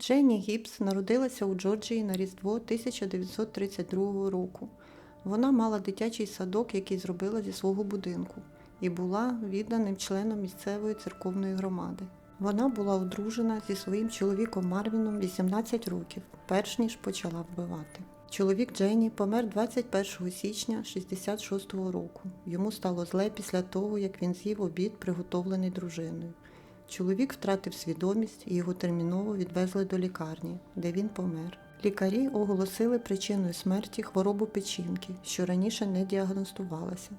Дженні Гібс народилася у Джорджії на Різдво 1932 року. Вона мала дитячий садок, який зробила зі свого будинку, і була відданим членом місцевої церковної громади. Вона була одружена зі своїм чоловіком Марвіном 18 років, перш ніж почала вбивати. Чоловік Дженні помер 21 січня 66-го року. Йому стало зле після того, як він з'їв обід, приготовлений дружиною. Чоловік втратив свідомість і його терміново відвезли до лікарні, де він помер. Лікарі оголосили причиною смерті хворобу печінки, що раніше не діагностувалася.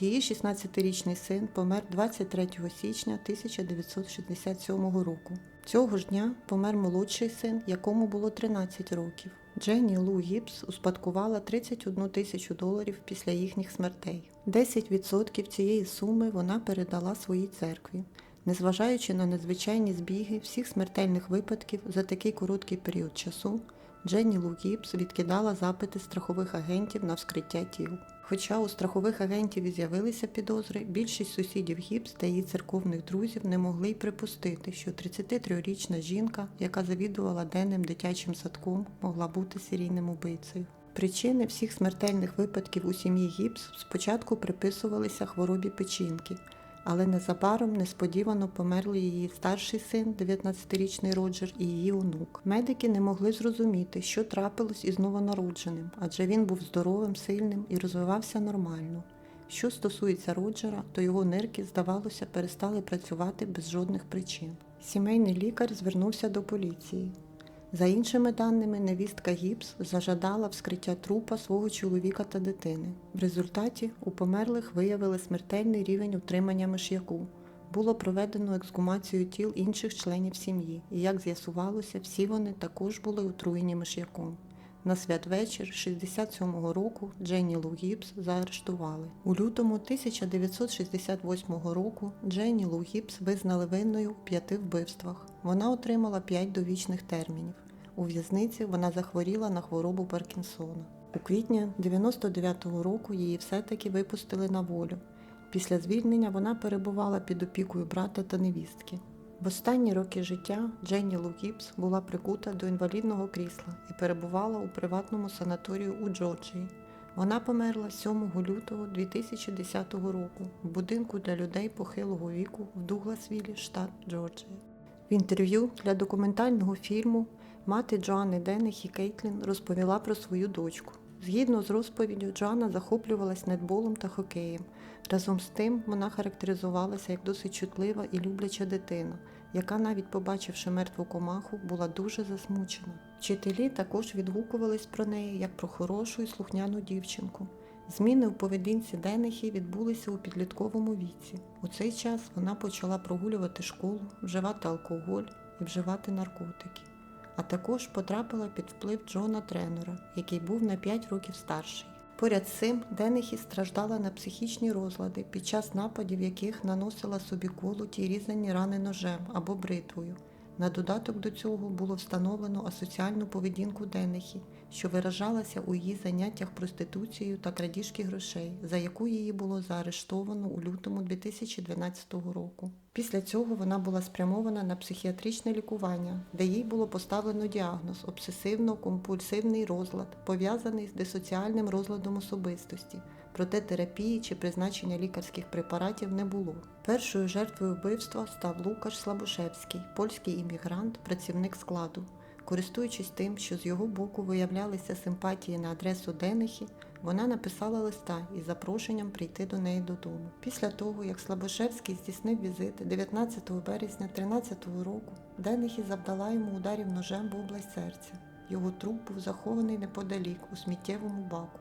Її 16-річний син помер 23 січня 1967 року. Цього ж дня помер молодший син, якому було 13 років. Дженні Лу Гібс успадкувала 31 тисячу доларів після їхніх смертей. 10% цієї суми вона передала своїй церкві. Незважаючи на надзвичайні збіги всіх смертельних випадків за такий короткий період часу, Дженні Лу Гібс відкидала запити страхових агентів на вскриття тіл. Хоча у страхових агентів і з'явилися підозри, більшість сусідів Гібс та її церковних друзів не могли й припустити, що 33-річна жінка, яка завідувала денним дитячим садком, могла бути серійним убивцею. Причини всіх смертельних випадків у сім'ї Гібс спочатку приписувалися хворобі печінки, але незабаром несподівано померли її старший син, 19-річний Роджер, і її онук. Медики не могли зрозуміти, що трапилось із новонародженим, адже він був здоровим, сильним і розвивався нормально. Що стосується Роджера, то його нирки, здавалося, перестали працювати без жодних причин. Сімейний лікар звернувся до поліції. За іншими даними, невістка Гібс зажадала вскриття трупа свого чоловіка та дитини. В результаті у померлих виявили смертельний рівень утримання миш'яку. Було проведено ексгумацію тіл інших членів сім'ї, і як з'ясувалося, всі вони також були отруєні миш'яком. На святвечір 67-го року Дженні Лу Гібс заарештували. У лютому 1968 року Дженні Лу Гібс визнали винною у п'яти вбивствах. Вона отримала п'ять довічних термінів. У в'язниці вона захворіла на хворобу Паркінсона. У квітні 99-го року її все-таки випустили на волю. Після звільнення вона перебувала під опікою брата та невістки. В останні роки життя Дженні Лу Гібс була прикута до інвалідного крісла і перебувала у приватному санаторію у Джорджії. Вона померла 7 лютого 2010 року в будинку для людей похилого віку в Дугласвілі, штат Джорджія. В інтерв'ю для документального фільму мати Джоанни Деннехі Кейтлін розповіла про свою дочку. Згідно з розповіддю, Джоанна захоплювалась нетболом та хокеєм. Разом з тим вона характеризувалася як досить чутлива і любляча дитина, яка, навіть побачивши мертву комаху, була дуже засмучена. Вчителі також відгукувались про неї як про хорошу і слухняну дівчинку. Зміни у поведінці Денехі відбулися у підлітковому віці. У цей час вона почала прогулювати школу, вживати алкоголь і вживати наркотики а також потрапила під вплив Джона Тренора, який був на 5 років старший. Поряд з цим Денехі страждала на психічні розлади, під час нападів яких наносила собі колоті й різані рани ножем або бритвою. На додаток до цього було встановлено асоціальну поведінку Денехі, що виражалася у її заняттях проституцією та крадіжки грошей, за яку її було заарештовано у лютому 2012 року. Після цього вона була спрямована на психіатричне лікування, де їй було поставлено діагноз обсесивно-компульсивний розлад, пов'язаний з дисоціальним розладом особистості. Проте терапії чи призначення лікарських препаратів не було. Першою жертвою вбивства став Лукаш Слабушевський, польський іммігрант, працівник складу. Користуючись тим, що з його боку виявлялися симпатії на адресу Денехі, вона написала листа із запрошенням прийти до неї додому. Після того, як Слабошевський здійснив візит 19 березня 13 року, Денехі завдала йому ударів ножем в область серця. Його труп був захований неподалік у сміттєвому баку.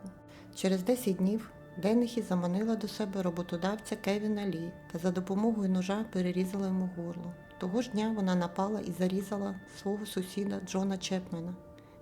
Через 10 днів Денехі заманила до себе роботодавця Кевіна Лі та за допомогою ножа перерізала йому горло. Того ж дня вона напала і зарізала свого сусіда Джона Чепмена.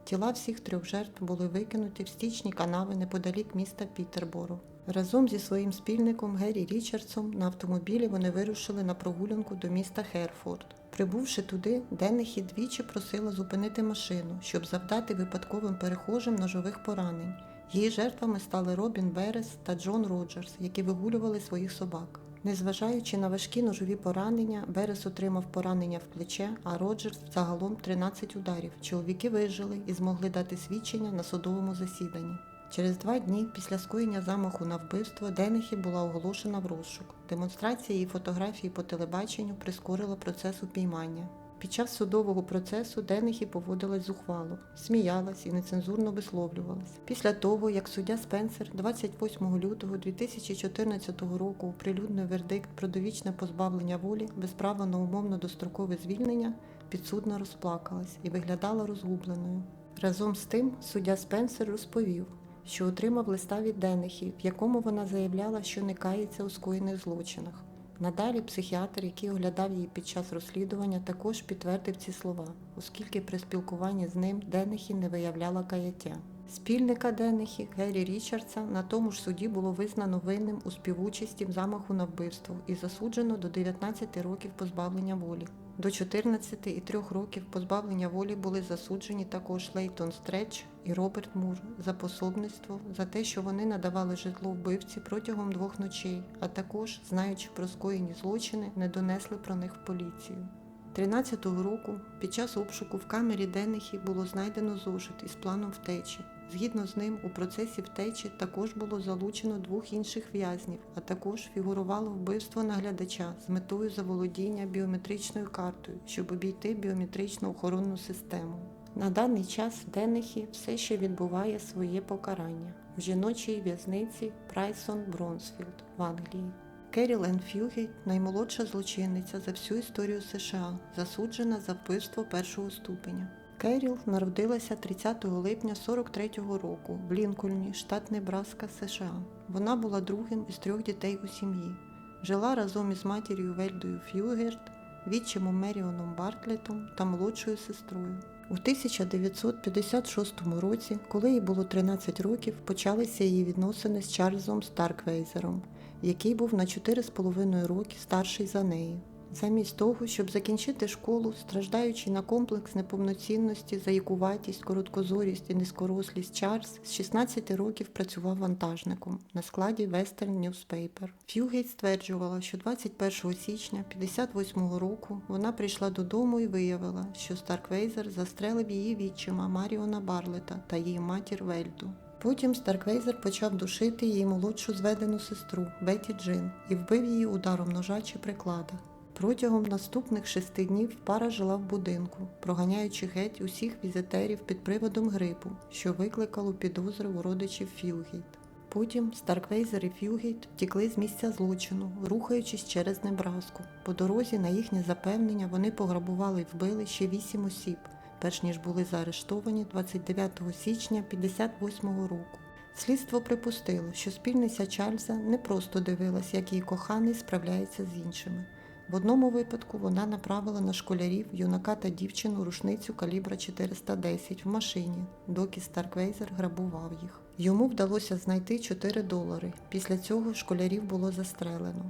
Тіла всіх трьох жертв були викинуті в стічні канави неподалік міста Пітерборо. Разом зі своїм спільником Геррі Річардсом на автомобілі вони вирушили на прогулянку до міста Херфорд. Прибувши туди, Деннехі двічі просила зупинити машину, щоб завдати випадковим перехожим ножових поранень. Її жертвами стали Робін Берес та Джон Роджерс, які вигулювали своїх собак. Незважаючи на важкі ножові поранення, Берес отримав поранення в плече, а Роджерс загалом 13 ударів. Чоловіки вижили і змогли дати свідчення на судовому засіданні. Через два дні після скоєння замаху на вбивство Денехі була оголошена в розшук. Демонстрація її фотографії по телебаченню прискорила процес упіймання. Під час судового процесу Денехі поводилась зухвало, сміялась і нецензурно висловлювалась. Після того, як суддя Спенсер 28 лютого 2014 року оприлюднив вердикт про довічне позбавлення волі без права на умовно дострокове звільнення, підсудна розплакалась і виглядала розгубленою. Разом з тим, суддя Спенсер розповів, що отримав листа від Денехі, в якому вона заявляла, що не кається у скоєних злочинах. Надалі психіатр, який оглядав її під час розслідування, також підтвердив ці слова, оскільки при спілкуванні з ним Денехі не виявляла каяття. Спільника Денехі Гері Річардса на тому ж суді було визнано винним у співучасті в замаху на вбивство і засуджено до 19 років позбавлення волі. До 14 і 3 років позбавлення волі були засуджені також Лейтон Стреч і Роберт Мур за пособництво, за те, що вони надавали житло вбивці протягом двох ночей, а також, знаючи про скоєні злочини, не донесли про них в поліцію. 13-го року під час обшуку в камері Деннехі було знайдено зошит із планом втечі. Згідно з ним, у процесі втечі також було залучено двох інших в'язнів, а також фігурувало вбивство наглядача з метою заволодіння біометричною картою, щоб обійти біометричну охоронну систему. На даний час Деннехі все ще відбуває своє покарання в жіночій в'язниці Прайсон Бронсфілд в Англії. Керіл Енн Фюгейт – наймолодша злочинниця за всю історію США, засуджена за вбивство першого ступеня. Керіл народилася 30 липня 43-го року в Лінкольні, штат Небраска, США. Вона була другим із трьох дітей у сім'ї. Жила разом із матір'ю Вельдою Фюгерт, відчимом Меріоном Бартлетом та молодшою сестрою. У 1956 році, коли їй було 13 років, почалися її відносини з Чарльзом Старквейзером, який був на 4,5 роки старший за неї. Замість того, щоб закінчити школу, страждаючи на комплекс неповноцінності, заїкуватість, короткозорість і низькорослість, Чарльз з 16 років працював вантажником на складі Western Newspaper. Фюгейт стверджувала, що 21 січня 58 року вона прийшла додому і виявила, що Старквейзер застрелив її відчима Маріона Барлета та її матір Вельду. Потім Старквейзер почав душити її молодшу зведену сестру Беті Джин і вбив її ударом ножа чи приклада. Протягом наступних шести днів пара жила в будинку, проганяючи геть усіх візитерів під приводом грипу, що викликало підозри у родичів Фюгейт. Потім Старквейзер і Фюгейт втікли з місця злочину, рухаючись через Небраску. По дорозі на їхнє запевнення вони пограбували і вбили ще вісім осіб, перш ніж були заарештовані 29 січня 58 року. Слідство припустило, що спільниця Чарльза не просто дивилась, як її коханий справляється з іншими. В одному випадку вона направила на школярів юнака та дівчину рушницю калібра 410 в машині, доки Старквейзер грабував їх. Йому вдалося знайти 4 долари. Після цього школярів було застрелено.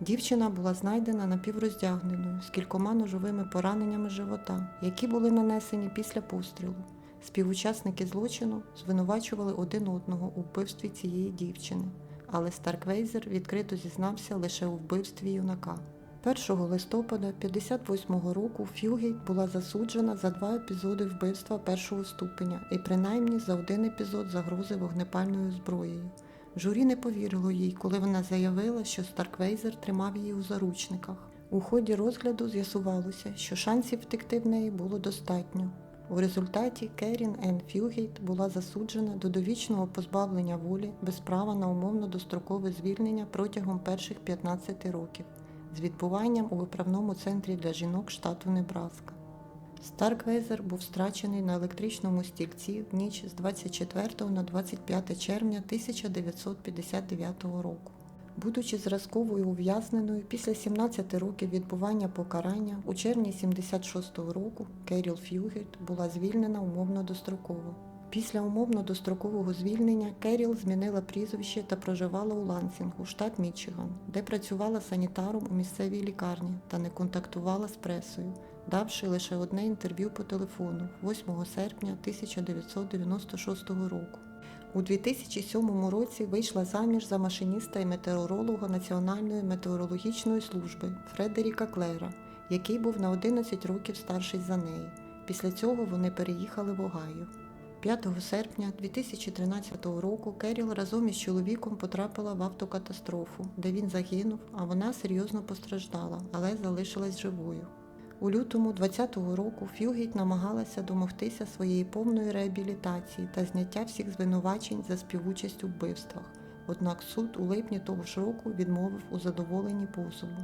Дівчина була знайдена напівроздягненою з кількома ножовими пораненнями живота, які були нанесені після пострілу. Співучасники злочину звинувачували один одного у вбивстві цієї дівчини, але Старквейзер відкрито зізнався лише у вбивстві юнака. 1 листопада 58 року Фюгейт була засуджена за два епізоди вбивства першого ступеня і принаймні за один епізод загрози вогнепальною зброєю. Журі не повірило їй, коли вона заявила, що Старквейзер тримав її у заручниках. У ході розгляду з'ясувалося, що шансів втекти в неї було достатньо. У результаті Керін Енн Фюгейт була засуджена до довічного позбавлення волі без права на умовно дострокове звільнення протягом перших 15 років з відбуванням у виправному центрі для жінок штату Небраска. Старквейзер був страчений на електричному стільці в ніч з 24 на 25 червня 1959 року. Будучи зразковою ув'язненою після 17 років відбування покарання, у червні 76-го року Керіл Фюгельт була звільнена умовно достроково. Після умовно дострокового звільнення Керіл змінила прізвище та проживала у Лансінгу, штат Мічиган, де працювала санітаром у місцевій лікарні та не контактувала з пресою, давши лише одне інтерв'ю по телефону 8 серпня 1996 року. У 2007 році вийшла заміж за машиніста і метеоролога Національної метеорологічної служби Фредеріка Клера, який був на 11 років старший за неї. Після цього вони переїхали в Огайо. 5 серпня 2013 року Керіл разом із чоловіком потрапила в автокатастрофу, де він загинув, а вона серйозно постраждала, але залишилась живою. У лютому 2020 року Фюгейт намагалася домогтися своєї повної реабілітації та зняття всіх звинувачень за співучасть у вбивствах. Однак суд у липні того ж року відмовив у задоволенні позову.